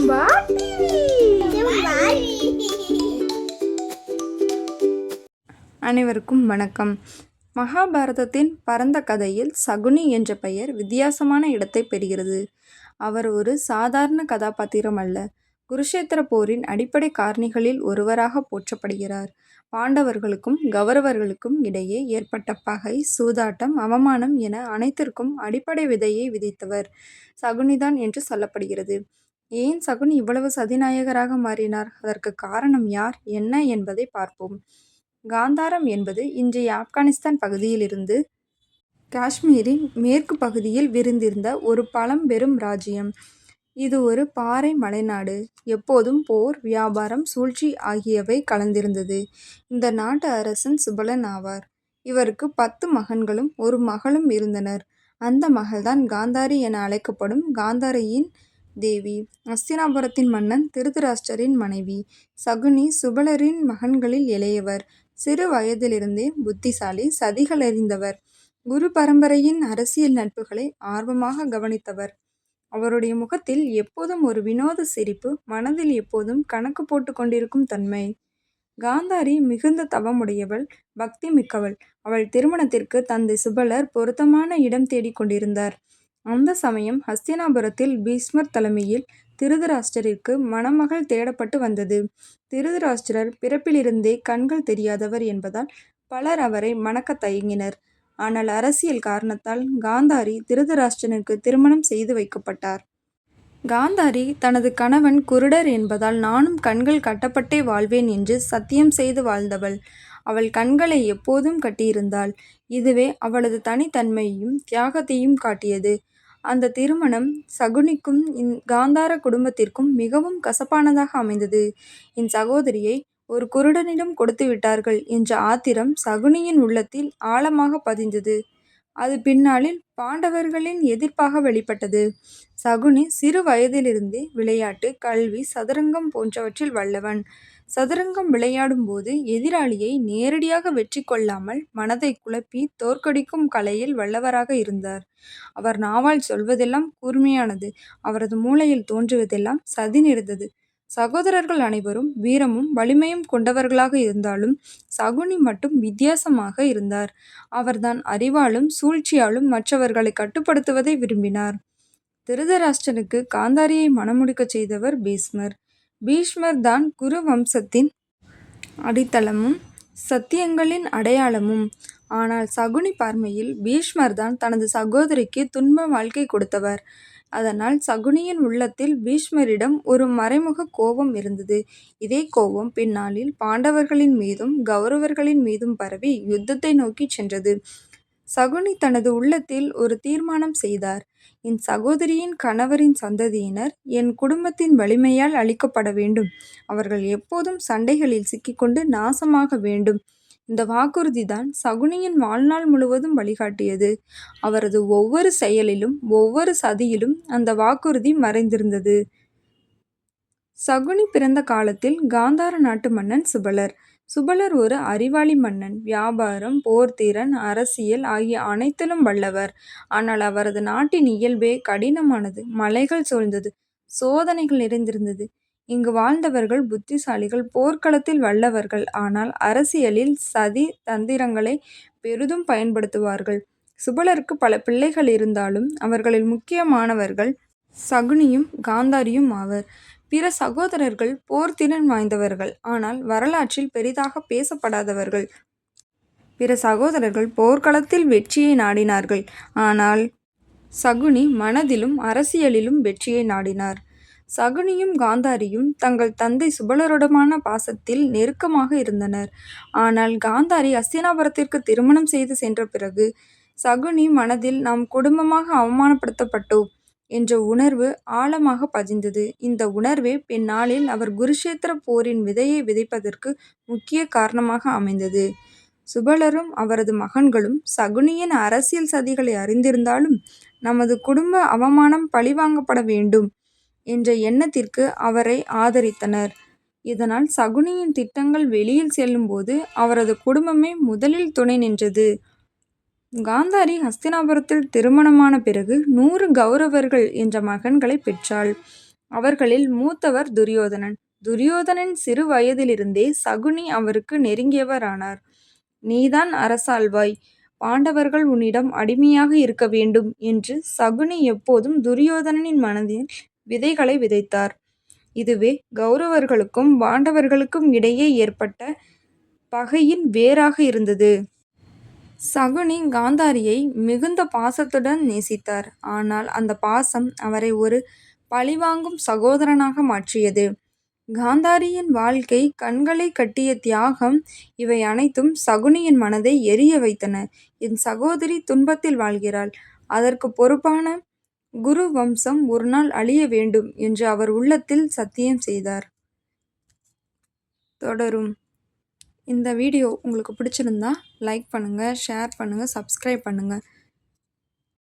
செம்பா அனைவருக்கும் வணக்கம். மகாபாரதத்தின் பரந்த கதையில் சகுனி என்ற பெயர் வித்தியாசமான இடத்தை பெறுகிறது. அவர் ஒரு சாதாரண கதாபாத்திரம் அல்ல. குருஷேத்திர போரின் அடிப்படை காரணிகளில் ஒருவராக போற்றப்படுகிறார். பாண்டவர்களுக்கும் கௌரவர்களுக்கும் இடையே ஏற்பட்ட பகை சூதாட்டம் அவமானம் என அனைத்திற்கும் அடிப்படை விதையை விதித்தவர் சகுனிதான் என்று சொல்லப்படுகிறது. ஏன் சகுன் இவ்வளவு சதிநாயகராக மாறினார்? அதற்கு காரணம் யார்? என்ன என்பதை பார்ப்போம். காந்தாரம் என்பது இன்றைய ஆப்கானிஸ்தான் பகுதியிலிருந்து காஷ்மீரின் மேற்கு பகுதியில் விரிந்திருந்த ஒரு பழம்பெரும் ராஜ்யம். இது ஒரு பாறை மலைநாடு. எப்போதும் போர் வியாபாரம் சூழ்ச்சி ஆகியவை கலந்திருந்தது. இந்த நாட்டு அரசன் சுபலன் ஆவார். இவருக்கு பத்து மகன்களும் ஒரு மகளும் இருந்தனர். அந்த மகள்தான் காந்தாரி என அழைக்கப்படும் காந்தாரியின் தேவி. அஸ்தினாபுரத்தின் மன்னன் திருதராஷ்டரின் மனைவி. சகுனி சுபலரின் மகன்களில் இளையவர். சிறு வயதிலிருந்தே புத்திசாலி சதிகள் அறிந்தவர். குரு பரம்பரையின் அரசியல் நட்புகளை ஆர்வமாக கவனித்தவர். அவருடைய முகத்தில் எப்போதும் ஒரு வினோத சிரிப்பு மனதில் எப்போதும் கணக்கு போட்டு கொண்டிருக்கும் தன்மை. காந்தாரி மிகுந்த தவமுடையவள் பக்தி மிக்கவள். அவள் திருமணத்திற்கு தந்தை சுபலர் பொருத்தமான இடம் தேடிக் கொண்டிருந்தார். அந்த சமயம் ஹஸ்தினாபுரத்தில் பீஸ்மர் தலைமையில் திருதராஷ்டரிற்கு மணமகள் தேடப்பட்டு வந்தது. திருதராஷ்டிரர் பிறப்பிலிருந்தே கண்கள் தெரியாதவர் என்பதால் பலர் அவரை மணக்க தயங்கினர். ஆனால் அரசியல் காரணத்தால் காந்தாரி திருதராஷ்டிரனுக்கு திருமணம் செய்து வைக்கப்பட்டார். காந்தாரி தனது கணவன் குருடர் என்பதால் நானும் கண்கள் கட்டப்பட்டே வாழ்வேன் என்று சத்தியம் செய்து வாழ்ந்தவள். அவள் கண்களை எப்போதும் கட்டியிருந்தாள். இதுவே அவளது தனித்தன்மையையும் தியாகத்தையும் காட்டியது. அந்த திருமணம் சகுனிக்கும் காந்தார குடும்பத்திற்கும் மிகவும் கசப்பானதாக அமைந்தது. என் சகோதரியை ஒரு குருடனிடம் கொடுத்து விட்டார்கள் என்ற ஆத்திரம் சகுனியின் உள்ளத்தில் ஆழமாக பதிந்தது. அது பின்னாளில் பாண்டவர்களின் எதிர்ப்பாக வெளிப்பட்டது. சகுனி சிறு வயதிலிருந்தே விளையாட்டு கல்வி சதுரங்கம் போன்றவற்றில் வல்லவன். சதுரங்கம் விளையாடும் போது எதிராளியை நேரடியாக வெற்றி கொள்ளாமல் மனதை குழப்பி தோற்கடிக்கும் கலையில் வல்லவராக இருந்தார். அவர் நாவால் சொல்வதெல்லாம் கூர்மையானது. அவரது மூளையில் தோன்றுவதெல்லாம் சதி நிறைந்தது சகோதரர்கள் அனைவரும் வீரமும் வலிமையும் கொண்டவர்களாக இருந்தாலும் சகுனி மட்டும் வித்தியாசமாக இருந்தார். அவர்தான் அறிவாலும் சூழ்ச்சியாலும் மற்றவர்களை கட்டுப்படுத்துவதை விரும்பினார். திருதராஷ்டனுக்கு காந்தாரியை மணமுடிக்கச் செய்தவர் பீஷ்மர். பீஷ்மர் தான் குரு வம்சத்தின் அடித்தளமும் சத்தியங்களின் அடையாளமும். ஆனால் சகுனி பார்மையில் பீஷ்மர் தான் தனது சகோதரிக்கு துன்ப வாழ்க்கை கொடுத்தவர் அதனால் சகுனியின் உள்ளத்தில் பீஷ்மரிடம் ஒரு மறைமுக கோபம் இருந்தது. இதே கோபம் பின்னாளில் பாண்டவர்களின் மீதும் கௌரவர்களின் மீதும் பரவி யுத்தத்தை நோக்கிச் சென்றது. சகுனி தனது உள்ளத்தில் ஒரு தீர்மானம் செய்தார். என் சகோதரியின் கணவரின் சந்ததியினர் என் குடும்பத்தின் வலிமையால் அழிக்கப்பட வேண்டும். அவர்கள் எப்போதும் சண்டைகளில் சிக்கிக்கொண்டு நாசமாக வேண்டும். இந்த வாக்குறுதி தான் சகுனியின் வாழ்நாள் முழுவதும் வழிகாட்டியது. அவரது ஒவ்வொரு செயலிலும் ஒவ்வொரு சதியிலும் அந்த வாக்குறுதி மறைந்திருந்தது. சகுனி பிறந்த காலத்தில் காந்தார நாட்டு மன்னன் சுபலர். சுபலர் ஒரு அறிவாளி மன்னன். வியாபாரம் போர்த்திறன் அரசியல் ஆகிய அனைத்திலும் வல்லவர். ஆனால் அவரது நாட்டின் இயல்பே கடினமானது. மலைகள் சூழ்ந்தது. சோதனைகள் நிறைந்திருந்தது. இங்கு வாழ்ந்தவர்கள் புத்திசாலிகள் போர்க்களத்தில் வல்லவர்கள் ஆனால் அரசியலில் சதி தந்திரங்களை பெரிதும் பயன்படுத்துவார்கள். சுபலருக்கு பல பிள்ளைகள் இருந்தாலும் அவர்களில் முக்கியமானவர்கள் சகுனியும் காந்தாரியும் ஆவர். பிற சகோதரர்கள் போர்த்திறன் வாய்ந்தவர்கள் ஆனால் வரலாற்றில் பெரிதாக பேசப்படாதவர்கள். பிற சகோதரர்கள் போர்க்களத்தில் வெற்றியை நாடினார்கள் ஆனால் சகுனி மனதிலும் அரசியலிலும் வெற்றியை நாடினார். சகுனியும் காந்தாரியும் தங்கள் தந்தை சுபலருடனான பாசத்தில் நெருக்கமாக இருந்தனர். ஆனால் காந்தாரி அஸ்தினாபுரத்திற்கு திருமணம் செய்து சென்ற பிறகு சகுனி மனதில் நாம் குடும்பமாக அவமானப்படுத்தப்பட்டோம் என்ற உணர்வு ஆழமாக பதிந்தது. இந்த உணர்வே பின்னாளில் அவர் குருஷேத்திர போரின் விதையை விதைப்பதற்கு முக்கிய காரணமாக அமைந்தது. சுபலரும் அவரது மகன்களும் சகுனியின் அரசியல் சதிகளை அறிந்திருந்தாலும் நமது குடும்ப அவமானம் பழிவாங்கப்பட வேண்டும் என்ற எண்ணத்திற்கு அவரை ஆதரித்தனர். இதனால் சகுனியின் திட்டங்கள் வெளியில் செல்லும்போது அவரது குடும்பமே முதலில் துணை நின்றது. காந்தாரி ஹஸ்தினாபுரத்தில் திருமணமான பிறகு நூறு கௌரவர்கள் என்ற மகன்களை பெற்றாள். அவர்களில் மூத்தவர் துரியோதனன். துரியோதனன் சிறு வயதிலிருந்தே சகுனி அவருக்கு நெருங்கியவரானார். நீதான் அரசாள்வாய். பாண்டவர்கள் உன்னிடம் அடிமையாக இருக்க வேண்டும் என்று சகுனி எப்போதும் துரியோதனனின் மனதில் விதைகளை விதைத்தார். இதுவே கௌரவர்களுக்கும் பாண்டவர்களுக்கும் இடையே ஏற்பட்ட பகையின் வேராக இருந்தது. சகுனி காந்தாரியை மிகுந்த பாசத்துடன் நேசித்தார். ஆனால் அந்த பாசம் அவரை ஒரு பழிவாங்கும் சகோதரனாக மாற்றியது. காந்தாரியின் வாழ்க்கை கண்களை கட்டிய தியாகம் இவை அனைத்தும் சகுனியின் மனதை எரிய வைத்தன. என் சகோதரி துன்பத்தில் வாழ்கிறாள். அதற்கு பொறுப்பான குரு வம்சம் ஒருநாள் அழிய வேண்டும் என்று அவர் உள்ளத்தில் சத்தியம் செய்தார். தொடரும். இந்த வீடியோ உங்களுக்கு பிடிச்சிருந்தா லைக் பண்ணுங்கள் ஷேர் பண்ணுங்கள் சப்ஸ்கிரைப் பண்ணுங்கள்